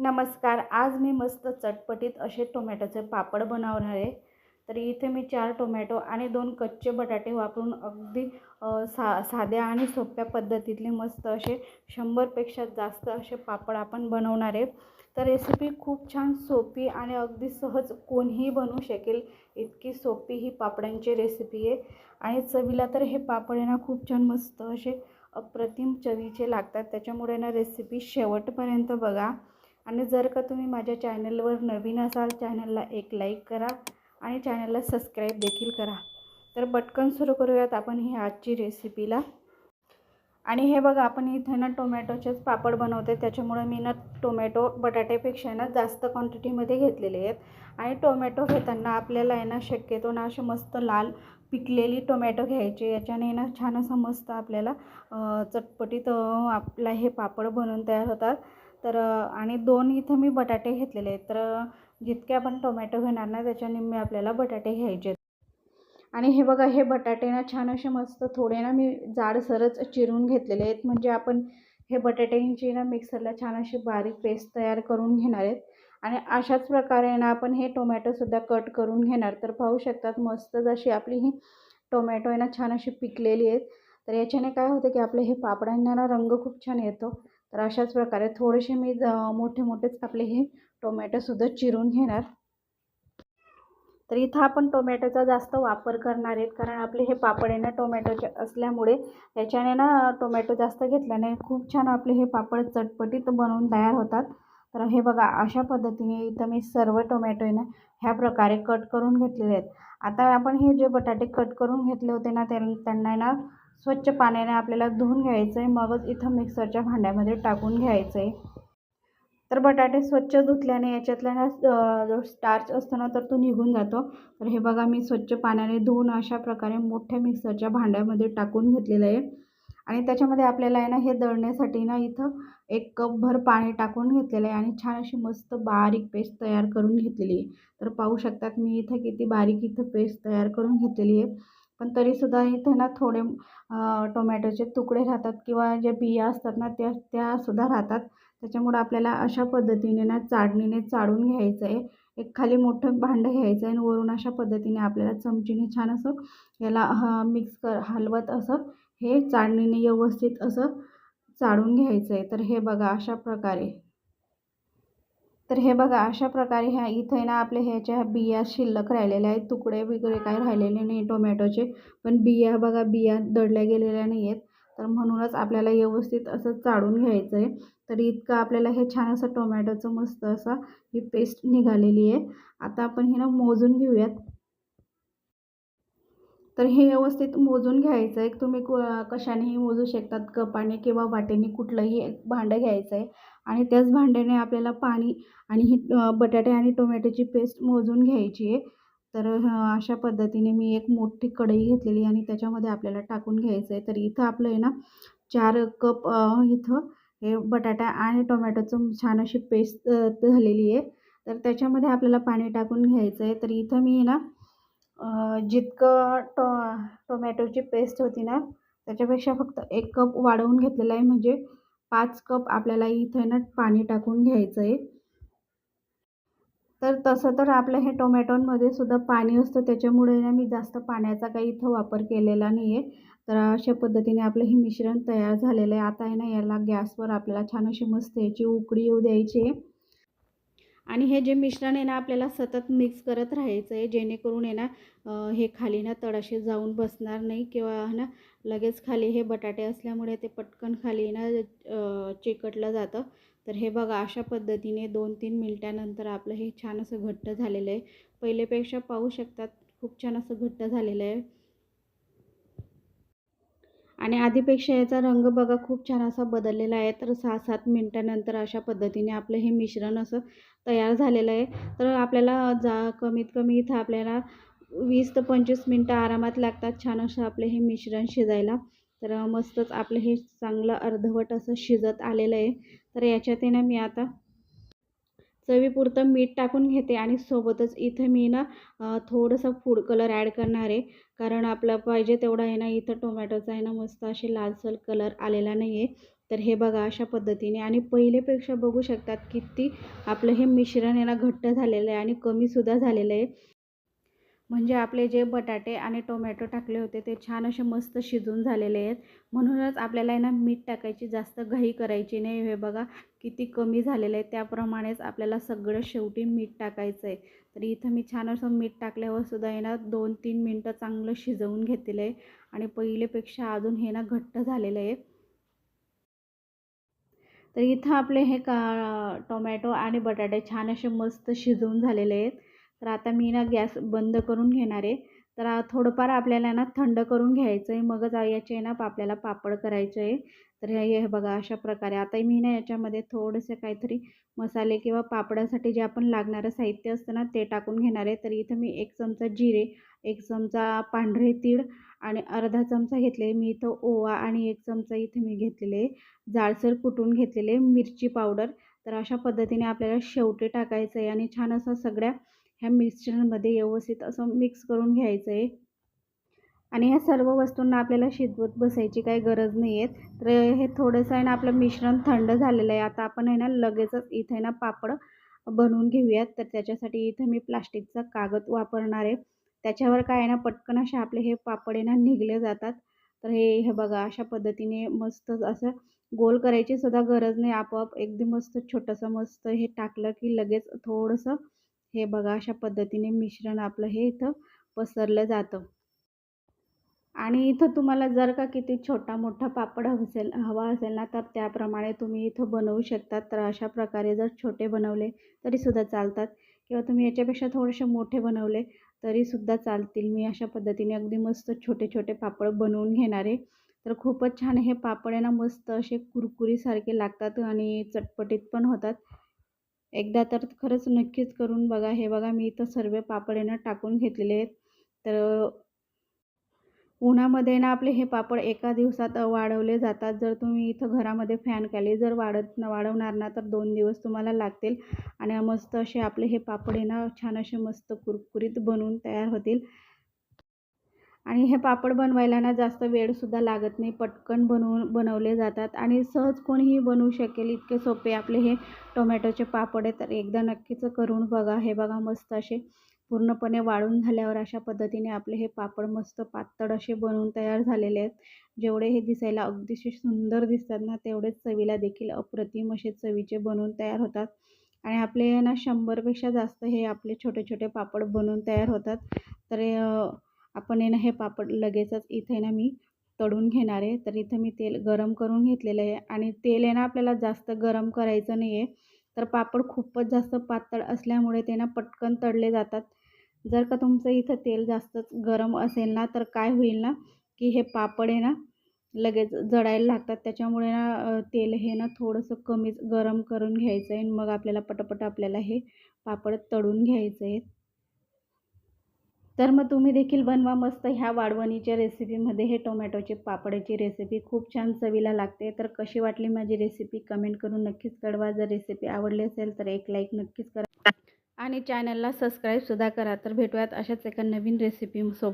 नमस्कार आज मी मस्त चटपटीत असे टोमॅटोचे पापड बनवणार आहे. तर इथे मी चार टोमॅटो आणि दोन कच्चे बटाटे वापरून अगदी सा साध्या आणि सोप्या पद्धतीतले मस्त असे शंभरपेक्षा जास्त असे पापड आपण बनवणार आहे. तर रेसिपी खूप छान सोपी आणि अगदी सहज कोणीही बनवू शकेल इतकी सोपी ही पापडांची रेसिपी आहे. आणि चवीला तर हे पापड आहे ना खूप छान मस्त असे अप्रतिम चवीचे लागतात. त्याच्यामुळे ना रेसिपी शेवटपर्यंत बघा. आणि जर का तुम्ही माझ्या चॅनलवर नवीन असाल चॅनलला एक लाईक करा आणि चॅनलला सबस्क्राईब देखील करा. तर पटकन सुरू करूयात आपण ही आजची रेसिपीला. आणि हे बघा आपण इथे ना टोमॅटोचेच पापड बनवते त्याच्यामुळे मी ना टोमॅटो बटाट्यापेक्षा ना जास्त क्वांटिटीमध्ये घेतलेले आहेत. आणि टोमॅटो घेताना आपल्याला आहे ना शक्यतो ना असे मस्त लाल पिकलेली टोमॅटो घ्यायचे. याच्याने ना छान असं मस्त आपल्याला चटपटीत आपला हे पापड बनवून तयार होतात. तर आणि दोन इथं मी बटाटे घेतलेले आहेत. तर जितके आपण टोमॅटो घेणार ना त्याच्या निम्मे आपल्याला बटाटे घ्यायचे आहेत. आणि हे बघा हे बटाटे ना छान असे मस्त थोडे ना मी जाडसरच चिरून घेतलेले आहेत. म्हणजे आपण हे बटाट्यांची ना मिक्सरला छान अशी बारीक पेस्ट तयार करून घेणार आहेत. आणि अशाच प्रकारे ना आपण हे टोमॅटोसुद्धा कट करून घेणार. तर पाहू शकतात मस्त जशी आपली ही टोमॅटो आहे ना छान अशी पिकलेली आहेत. तर याच्याने काय होतं की आपले हे पापडांना ना रंग खूप छान येतो. तर अशाच प्रकारे थोडेसे मी मोठे मोठेच आपले हे टोमॅटोसुद्धा चिरून घेणार. तर इथं आपण टोमॅटोचा जास्त वापर करणार आहेत कारण आपले हे पापड आहे ना टोमॅटोचे असल्यामुळे याच्याने ना टोमॅटो जास्त घेतल्याने खूप छान आपले हे पापड चटपटीत बनवून तयार होतात. तर हे बघा अशा पद्धतीने इथं मी सर्व टोमॅटो आहे ना ह्या प्रकारे कट करून घेतलेले आहेत. आता आपण हे जे बटाटे कट करून घेतले होते ना त्यां त्यांना ना स्वच्छ पाण्याने आपल्याला धुवून घ्यायचं आहे मगच इथं मिक्सरच्या भांड्यामध्ये टाकून घ्यायचं आहे तर बटाटे स्वच्छ धुतल्याने याच्यातला ना जो स्टार्च असतो ना तर तो निघून जातो. तर हे बघा मी स्वच्छ पाण्याने धुवून अशा प्रकारे मोठ्या मिक्सरच्या भांड्यामध्ये टाकून घेतलेलं आहे. आणि त्याच्यामध्ये आपल्याला आहे ना हे दळण्यासाठी ना इथं एक कपभर पाणी टाकून घेतलेलं आहे आणि छान अशी मस्त बारीक पेस्ट तयार करून घेतलेली आहे. तर पाहू शकतात मी इथं किती बारीक इथं पेस्ट तयार करून घेतलेली आहे. पण तरीसुद्धा इथे ना थोडे टोमॅटोचे तुकडे राहतात किंवा ज्या बिया असतात ना त्या त्यासुद्धा राहतात. त्याच्यामुळं आपल्याला अशा पद्धतीने ना चाळणीने चाळून घ्यायचं आहे एक खाली मोठं भांडं घ्यायचं आहे आणि वरून अशा पद्धतीने आपल्याला चमचीने छान असं याला ह मिक्स कर हलवत असं हे चाळणीने व्यवस्थित असं चाळून घ्यायचं आहे तर हे बघा अशा प्रकारे. तर हे बघा अशा प्रकारे ह्या इथे ना आपल्या ह्याच्या बिया शिल्लक राहिलेल्या आहेत. तुकडे बिकडे काही राहिलेले नाही टोमॅटोचे. पण बिया बघा बिया दडल्या गेलेल्या नाही आहेत. तर म्हणूनच आपल्याला व्यवस्थित असं चाळून घ्यायचं आहे तर इतकं आपल्याला हे छान असं टोमॅटोचं मस्त असा ही पेस्ट निघालेली आहे. आता आपण हे ना मोजून घेऊयात. तर हे व्यवस्थित मोजून घ्यायचं आहे तुम्ही कु कशानेही मोजू शकतात. कपाने किंवा वाटेने कुठलंही एक भांडं घ्यायचं आहे आणि त्याच भांड्याने आपल्याला पाणी आणि ही बटाटे आणि टोमॅटोची पेस्ट मोजून घ्यायची आहे. तर अशा पद्धतीने मी एक मोठी कढई घेतलेली आणि त्याच्यामध्ये आपल्याला टाकून घ्यायचं आहे तर इथं आपलं आहे ना चार कप इथं हे बटाटा आणि टोमॅटोचं छान अशी पेस्ट झालेली आहे. तर त्याच्यामध्ये आपल्याला पाणी टाकून घ्यायचं आहे तर इथं मी ना जितकं टो टोमॅटोची पेस्ट होती ना त्याच्यापेक्षा फक्त एक कप वाढवून घेतलेला आहे. म्हणजे पाच कप आपल्याला इथे ना पाणी टाकून घ्यायचं आहे. तर तसं तर आपलं हे टोमॅटोंमध्ये सुद्धा पाणी असतं. त्याच्यामुळे ना मी जास्त पाण्याचा काही इथं वापर केलेला नाही आहे. तर अशा पद्धतीने आपलं हे मिश्रण तयार झालेलं आहे. आता आहे ना याला गॅसवर आपल्याला छान अशी मस्त याची उकळी येऊ द्यायची आहे. आणि हे जे मिश्रण आहे ना आपल्याला सतत मिक्स करत राहायचं आहे जेणेकरून आहे ना हे खाली ना तळाशी जाऊन बसणार नाही किंवा ना लगेच खाली हे बटाटे असल्यामुळे ते पटकन खाली ना चिकटलं जातं. तर हे बघा अशा पद्धतीने दोन तीन मिनटानंतर आपलं हे छान असं घट्ट झालेलं आहे. पहिलेपेक्षा पाहू शकतात खूप छान असं घट्ट झालेलं आहे. आणि आधीपेक्षा याचा रंग बघा खूप छान असा बदललेला आहे. तर सहा सात मिनटानंतर अशा पद्धतीने आपलं हे मिश्रण असं तयार झालेलं आहे. तर आपल्याला जा कमीत कमी इथं आपल्याला वीस ते पंचवीस मिनटं आरामात लागतात छान असं आपलं हे मिश्रण शिजायला. तर मस्तच आपलं हे चांगलं अर्धवट असं शिजत आलेलं आहे. तर याच्यात ना मी आता चवीपुरतं मीठ टाकून घेते आणि सोबतच इथं मी ना थोडंसं फूड कलर ॲड करणार आहे. कारण आपलं पाहिजे तेवढा आहे ना इथं टोमॅटोचा आहे ना मस्त असे लालसर कलर आलेला नाही आहे तर हे बघा अशा पद्धतीने. आणि पहिलेपेक्षा बघू शकतात किती आपलं हे मिश्रण आहे ना घट्ट झालेलं आहे आणि कमीसुद्धा झालेलं आहे. म्हणजे आपले जे बटाटे आणि टोमॅटो टाकले होते ते छान असे मस्त शिजून झालेले आहेत. म्हणूनच आपल्याला आहे ना मीठ टाकायची जास्त घाई करायची नाही. हे बघा किती कमी झालेलं आहे. त्याप्रमाणेच आपल्याला सगळं शेवटी मीठ टाकायचं आहे. तर इथं मी छान असं मीठ टाकल्यावर सुद्धा आहे ना दोन तीन मिनटं चांगलं शिजवून घेतलेलं आहे. आणि पहिलेपेक्षा अजून हे ना घट्ट झालेलं आहे. तर इथं आपले हे का टोमॅटो आणि बटाटे छान असे मस्त शिजवून झालेले आहेत. तर आता मी ना गॅस बंद करून घेणार आहे. तर थोडंफार आपल्याला ना थंड करून घ्यायचं आहे मगच याचे आहे ना आपल्याला पापड करायचे आहे. तर हे बघा अशा प्रकारे. आता मी ना याच्यामध्ये थोडंसं काहीतरी मसाले किंवा पापडासाठी जे आपण लागणारं साहित्य असतं ना ते टाकून घेणार आहे. तर इथं मी एक चमचा जिरे एक चमचा पांढरे तीळ आणि अर्धा चमचा घेतले मी इथं ओवा आणि एक चमचा इथे मी घेतलेले जाडसर कुटून घेतलेले मिरची पावडर. तर अशा पद्धतीने आपल्याला शेवटी टाकायचं आहे आणि छान असं सगळ्या ह्या मिक्सचरमध्ये व्यवस्थित असं मिक्स करून घ्यायचं आहे आणि ह्या सर्व वस्तूंना आपल्याला शिजवत बसायची काही गरज नाही आहे तर हे थोडंसं आहे ना आपलं मिश्रण थंड झालेलं आहे. आता आपण आहे ना लगेचच इथे ना पापड बनवून घेऊयात. तर त्याच्यासाठी इथं मी प्लास्टिकचा कागद वापरणार आहे. त्याच्यावर काय आहे ना पटकन असे आपले हे पापड आहे ना निघले जातात. तर हे हे बघा अशा पद्धतीने मस्त असं गोल करायची सुद्धा गरज नाही. आपोआप एकदम मस्त छोटंसं मस्त हे टाकलं की लगेच थोडंसं हे बघा अशा पद्धतीने मिश्रण आपलं हे इथं पसरलं जातं. आणि इथं तुम्हाला जर का किती छोटा मोठा पापड असेल हवा असेल ना तर त्याप्रमाणे तुम्ही इथं बनवू शकतात. तर अशा प्रकारे जर छोटे बनवले तरीसुद्धा चालतात. किंवा तुम्ही याच्यापेक्षा थोडेसे मोठे बनवले तरीसुद्धा चालतील. मी अशा पद्धतीने अगदी मस्त छोटे छोटे पापड बनवून घेणार आहे. तर खूपच छान हे पापड आहे ना मस्त असे कुरकुरीसारखे लागतात आणि चटपटीत पण होतात. एकदा तर खरंच नक्कीच करून बघा. हे बघा मी इथं सर्व पापड येणं टाकून घेतलेले आहेत. तर उन्हामध्ये ना आपले हे पापड एका दिवसात वाढवले जातात. जर तुम्ही इथं घरामध्ये फॅन खाली जर वाढत वाढवणार ना तर दोन दिवस तुम्हाला लागतील. आणि मस्त असे आपले हे पापड आहे ना छान असे मस्त कुरकुरीत बनवून तयार होतील. आणि हे पापड बनवायला ना जास्त वेळसुद्धा लागत नाही. पटकन बनवून बनवले जातात आणि सहज कोणीही बनवू शकेल इतके सोपे आपले हे टोमॅटोचे पापड आहे. तर एकदा नक्कीच करून बघा. हे बघा मस्त असे पूर्णपणे वाळून झाल्यावर अशा पद्धतीने आपले हे पापड मस्त पातळ असे बनवून तयार झालेले आहेत. जेवढे हे दिसायला अगदीशी सुंदर दिसतात ना तेवढेच चवीला देखील अप्रतिम असे चवीचे बनवून तयार होतात. आणि आपले ना शंभरपेक्षा जास्त हे आपले छोटे छोटे पापड बनवून तयार होतात. तर आपण आहे ना हे पापड लगेचच इथे ना मी तळून घेणार आहे. तर इथं मी तेल गरम करून घेतलेलं आहे आणि तेल आहे ना आपल्याला जास्त गरम करायचं नाही आहे तर पापड खूपच जास्त पातळ असल्यामुळे ते ना पटकन तळले जातात. जर का तुमचं इथं तेल जास्तच गरम असेल ना तर काय होईल ना की हे पापड आहे ना लगेच जडायला लागतात. त्याच्यामुळे ना तेल हे ना थोडंसं कमीच गरम करून घ्यायचं आहे मग आपल्याला पटापट आपल्याला हे पापड तळून घ्यायचं आहे तर मग तुम्ही देखील बनवा मस्त ह्या वाढवणीच्या रेसिपीमध्ये हे टोमॅटोचे पापडाची रेसिपी खूप छान चवीला लागते. तर कशी वाटली माझी रेसिपी कमेंट करून नक्कीच कळवा. जर रेसिपी आवडली असेल तर एक लाईक नक्कीच करा. आणि चॅनलला सबस्क्राईबसुद्धा करा. तर भेटूयात अशाच एका नवीन रेसिपी सो